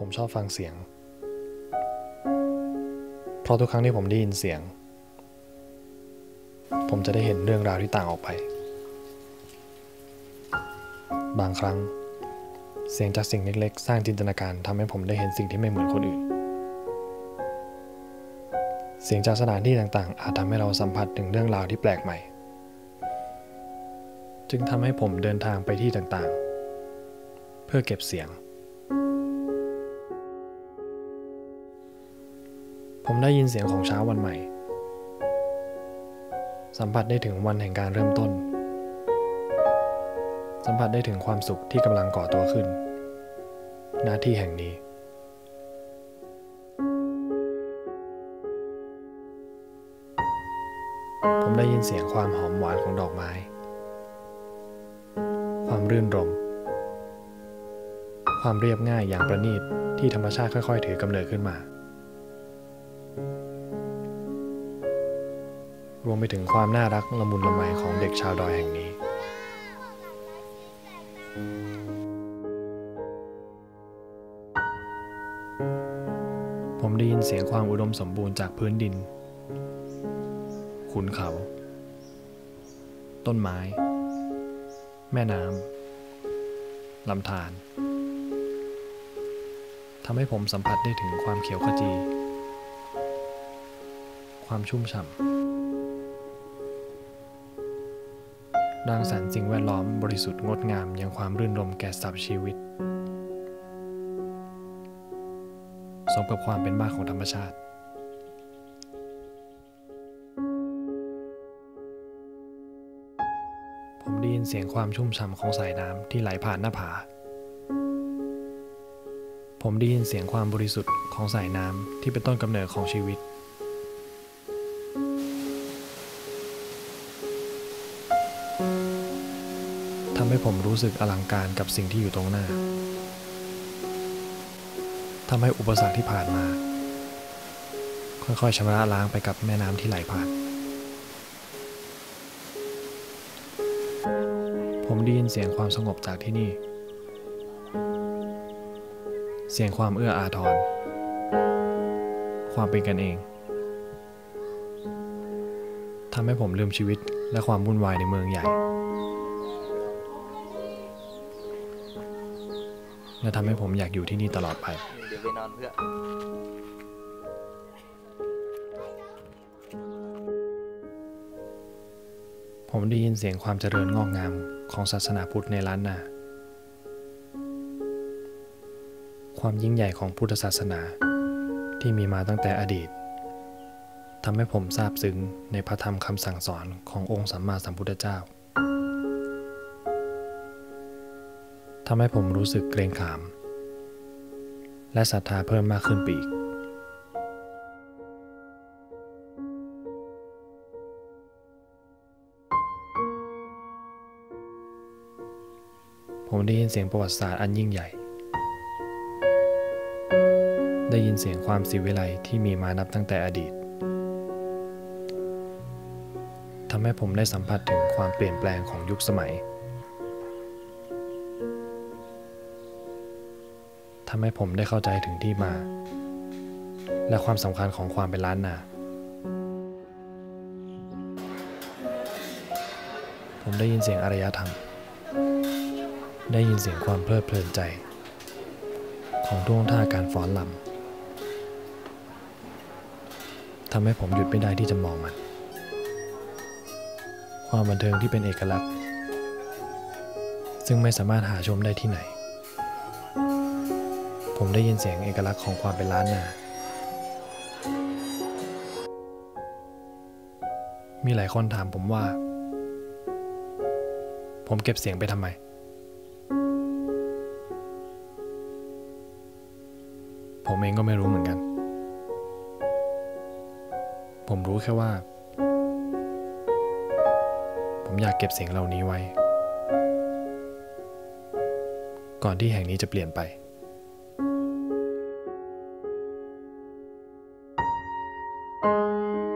ผมชอบฟังเสียง เพราะทุกครั้งที่ผมได้ยินเสียง ผมจะได้เห็นเรื่องราวที่ต่างออกไป บางครั้ง เสียงจากสิ่งเล็กๆ สร้างจินตนาการทำให้ผมได้เห็นสิ่งที่ไม่เหมือนคนอื่น เสียงจากสถานที่ต่างๆ อาจทำให้เราสัมผัสถึงเรื่องราวที่แปลกใหม่ จึงทำให้ผมเดินทางไปที่ต่างๆ เพื่อเก็บเสียง ได้ยินเสียงของเช้าวันใหม่ สัมผัสได้ถึงวันแห่งการเริ่มต้น สัมผัสได้ถึงความสุขที่กำลังก่อตัวขึ้น หน้าที่แห่งนี้ ผมได้ยินเสียงความหอมหวานของดอกไม้ ความรื่นรม ความเรียบง่ายอย่างประณีตที่ธรรมชาติค่อย ๆ ถือกำเนิดขึ้นมา รวมไปถึงความน่ารักละมุนละไมของเด็กชาวดอยแห่งนี้ ผมได้ยินเสียงความอุดมสมบูรณ์จากพื้นดิน ขุนเขา ต้นไม้ แม่น้ำลำธารทำให้ผมสัมผัสได้ถึงความเขียวขจี ความชุ่มฉ่ำรังสรรสิ่งแวดล้อมบริสุทธิ์งดงามยังความรื่นรมแก่สับชีวิต สมกับความเป็นบ้านของธรรมชาติผมได้ยินเสียงความชุ่มฉ่ำของสายน้ำที่ไหลผ่านหน้าผา ผมได้ยินเสียงความบริสุทธิ์ของสายน้ำที่เป็นต้นกำเนิดของชีวิต ให้ผมรู้สึกอลังการกับสิ่งที่อยู่ตรงหน้าทำให้อุปสรรคที่ผ่านมา ค่อยๆชำระล้างไปกับแม่น้ำที่ไหลผ่าน ผมได้ยินเสียงความสงบจากที่นี่ เสียงความเอื้ออาทร ความเป็นกันเองทำให้ผมลืมชีวิตและความวุ่นวายในเมืองใหญ่ และทำให้ผมอยากอยู่ที่นี่ตลอดไปเดี๋ยวไปนอนเพื่อผมได้ยินเสียงความเจริญงอกงามของศาสนาพุทธในล้านนา ความยิ่งใหญ่ของพุทธศาสนาที่มีมาตั้งแต่อดีตทำให้ผมซาบซึ้งในพระธรรมคำสั่งสอนขององค์สัมมาสัมพุทธเจ้า ทำให้ผมรู้สึกเกรงขาม และศรัทธาเพิ่มมากขึ้นไปอีก ผมได้ยินเสียงประวัติศาสตร์อันยิ่งใหญ่ ได้ยินเสียงความศิวิไลที่มีมานับตั้งแต่อดีตทำให้ผมได้สัมผัสถึงความเปลี่ยนแปลงของยุคสมัย ทำให้ผมได้เข้าใจถึงที่มา และความสำคัญของความเป็นล้านนา ผมได้ยินเสียงอารยธรรม ได้ยินเสียงความเพลิดเพลินใจ ของท่วงท่าการฟ้อนลำทำให้ผมหยุดไม่ได้ที่จะมองมัน ความบันเทิงที่เป็นเอกลักษณ์ ซึ่งไม่สามารถหาชมได้ที่ไหน ผมได้ยินเสียงเอกลักษณ์ของความเป็นล้านนา มีหลายคนถามผมว่า ผมเก็บเสียงไปทำไม ผมเองก็ไม่รู้เหมือนกัน ผมรู้แค่ว่า ผมอยากเก็บเสียงเหล่านี้ไว้ ก่อนที่แห่งนี้จะเปลี่ยนไป Música